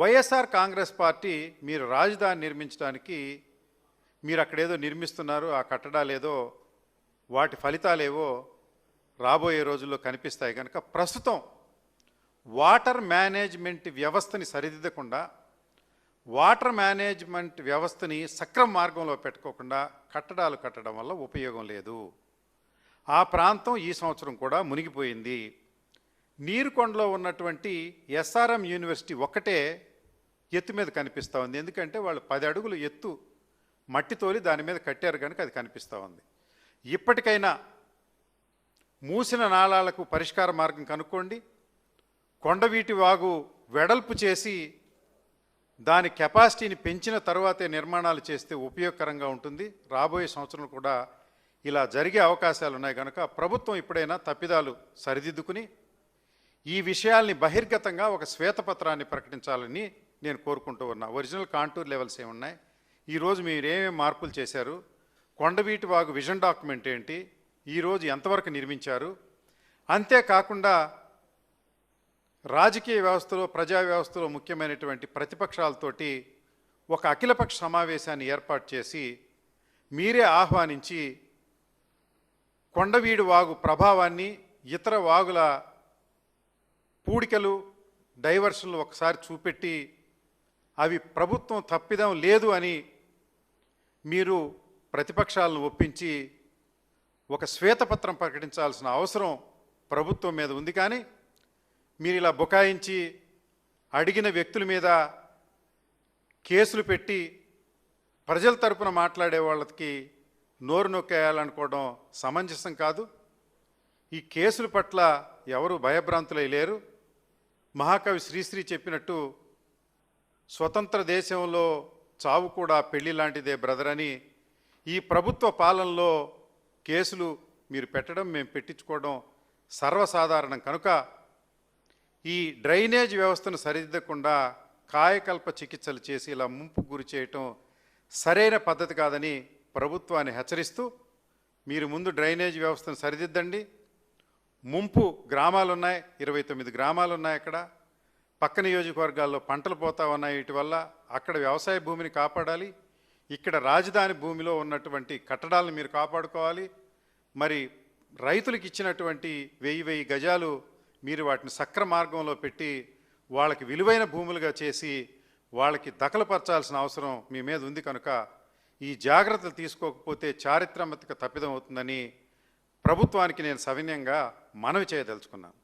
YSR Congress party మీరు రాజధాని నిర్మించడానికి మీరు అక్కడేదో నిర్మిస్తున్నారు ఆ కట్టడాలేదో వాటి ఫలితాలేవో రాబోయే రోజుల్లో కనిపిస్తాయి కనుక ప్రస్తుతం వాటర్ మేనేజ్మెంట్ వ్యవస్థని సరిదిద్దకుండా వాటర్ మేనేజ్మెంట్ వ్యవస్థని సక్రమ మార్గంలో పెట్టుకోకుండా కట్టడాలు కట్టడం వల్ల ఉపయోగం లేదు. ఆ ప్రాంతం ఈ సంవత్సరం కూడా మునిగిపోయింది. నీరుకొండలో ఉన్నటువంటి ఎస్ఆర్ఎం యూనివర్సిటీ ఒక్కటే ఎత్తు మీద కనిపిస్తూ ఉంది. ఎందుకంటే వాళ్ళు పది అడుగులు ఎత్తు మట్టి తోలి దాని మీద కట్టారు కనుక అది కనిపిస్తూ ఉంది. ఇప్పటికైనా మూసిన నాళాలకు పరిష్కార మార్గం కనుక్కోండి. కొండవీటి వాగు వెడల్పు చేసి దాని కెపాసిటీని పెంచిన తర్వాతే నిర్మాణాలు చేస్తే ఉపయోగకరంగా ఉంటుంది. రాబోయే సంవత్సరం కూడా ఇలా జరిగే అవకాశాలు ఉన్నాయి కనుక ప్రభుత్వం ఇప్పుడైనా తప్పిదాలు సరిదిద్దుకుని ఈ విషయాల్ని బహిర్గతంగా ఒక శ్వేతపత్రాన్ని ప్రకటించాలని నేను కోరుకుంటూ ఉన్నా. ఒరిజినల్ కాంటూర్ లెవెల్స్ ఏమున్నాయి? ఈరోజు మీరు ఏమేమి మార్పులు చేశారు? కొండవీటి వాగు విజన్ డాక్యుమెంట్ ఏంటి? ఈరోజు ఎంతవరకు నిర్మించారు? అంతేకాకుండా రాజకీయ వ్యవస్థలో ప్రజా వ్యవస్థలో ముఖ్యమైనటువంటి ప్రతిపక్షాలతోటి ఒక అఖిలపక్ష సమావేశాన్ని ఏర్పాటు చేసి మీరే ఆహ్వానించి కొండవీడు వాగు ప్రభావాన్ని ఇతర వాగుల పూడికలు డైవర్షన్లు ఒకసారి చూపెట్టి అవి ప్రభుత్వం తప్పిదం లేదు అని మీరు ప్రతిపక్షాలను ఒప్పించి ఒక శ్వేతపత్రం ప్రకటించాల్సిన అవసరం ప్రభుత్వం మీద ఉంది. కానీ మీరు ఇలా బుకాయించి అడిగిన వ్యక్తుల మీద కేసులు పెట్టి ప్రజల తరపున మాట్లాడే వాళ్ళకి నోరు నొక్కేయాలనుకోవడం సమంజసం కాదు. ఈ కేసుల పట్ల ఎవరు భయభ్రాంతులై లేరు. మహాకవి శ్రీశ్రీ చెప్పినట్టు స్వతంత్ర దేశంలో చావు కూడా పెళ్ళి లాంటిదే బ్రదర్ అని ఈ ప్రభుత్వ పాలనలో కేసులు మీరు పెట్టడం మేము పెట్టించుకోవడం సర్వసాధారణం. కనుక ఈ డ్రైనేజ్ వ్యవస్థను సరిదిద్దకుండా కాయకల్ప చికిత్సలు చేసి ఇలా ముంపు గురి చేయటం సరైన పద్ధతి కాదని ప్రభుత్వాన్ని హెచ్చరిస్తూ మీరు ముందు డ్రైనేజ్ వ్యవస్థను సరిదిద్దండి. ముంపు గ్రామాలు ఉన్నాయి ఇరవై తొమ్మిది గ్రామాలు ఉన్నాయి అక్కడ. పక్క నియోజకవర్గాల్లో పంటలు పోతా ఉన్నాయి వీటి వల్ల అక్కడ వ్యవసాయ భూమిని కాపాడాలి ఇక్కడ రాజధాని భూమిలో ఉన్నటువంటి కట్టడాలను మీరు కాపాడుకోవాలి మరి రైతులకు ఇచ్చినటువంటి వెయ్యి వెయ్యి గజాలు మీరు వాటిని సక్ర మార్గంలో పెట్టి వాళ్ళకి విలువైన భూములుగా చేసి వాళ్ళకి దఖలపరచాల్సిన అవసరం మీ మీద ఉంది కనుక ఈ జాగ్రత్తలు తీసుకోకపోతే చారిత్రాత్మక తప్పిదం అవుతుందని ప్రభుత్వానికి నేను సవినయంగా మనవి చేయదలుచుకున్నాను.